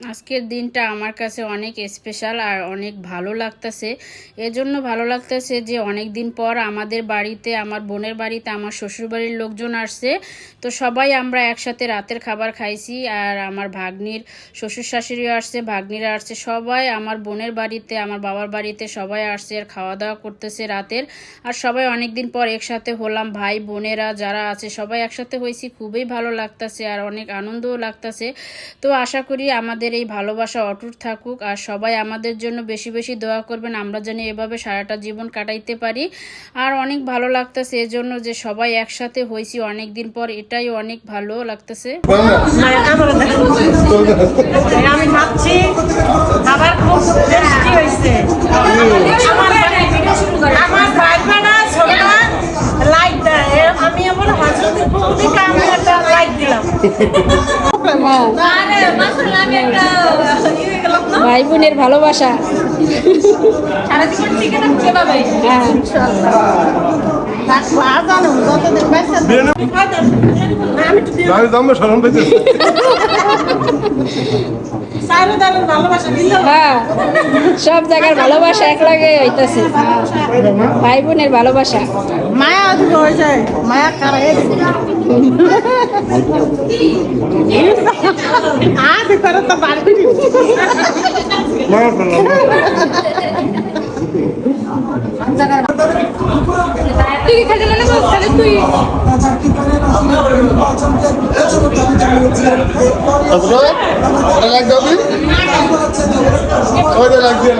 আজকের দিনটা আমার কাছে অনেক স্পেশাল আর অনেক ভালো লাগতেছে। এজন্য ভালো লাগতেছে যে অনেক দিন পর আমাদের বাড়িতে, আমার বোনের বাড়িতে, আমার শ্বশুরবাড়ির লোকজন আসছে। তো সবাই আমরা একসাথে রাতের খাবার খাইছি আর আমার ভাগ্নির শ্বশুর শাশুড়িও আসছে, ভাগ্নিরা আসছে। সবাই আমার বোনের বাড়িতে, আমার বাবার বাড়িতে সবাই আসছে আর খাওয়া দাওয়া করতেছে রাতের। আর সবাই অনেক দিন পর একসাথে হলাম, ভাই বোনেরা যারা আছে সবাই একসাথে হয়েছি। খুবই ভালো লাগতেছে আর অনেক আনন্দও লাগতেছে। তো আশা করি আমাদের এই ভালোবাসা অটুট থাকুক আর সবাই আমাদের জন্য বেশি বেশি দোয়া করবেন। আমরা যেন এভাবে সারাটা জীবন কাটাইতে পারি। আর অনেক ভালো লাগতেছে এজন্য যে সবাই একসাথে হয়েছি অনেক দিন পর। এটাই অনেক ভালো লাগতেছে। আমি আমার দিলাম। ভাই বোনের ভালোবাসা। হ্যাঁ। আমি হ্যাঁ সব জায়গার ভালোবাসা এক লাগে হইতাছে। ভাই বোনের ভালোবাসা। মায়া মায়া কারে লাগবে ওইটা লাগবে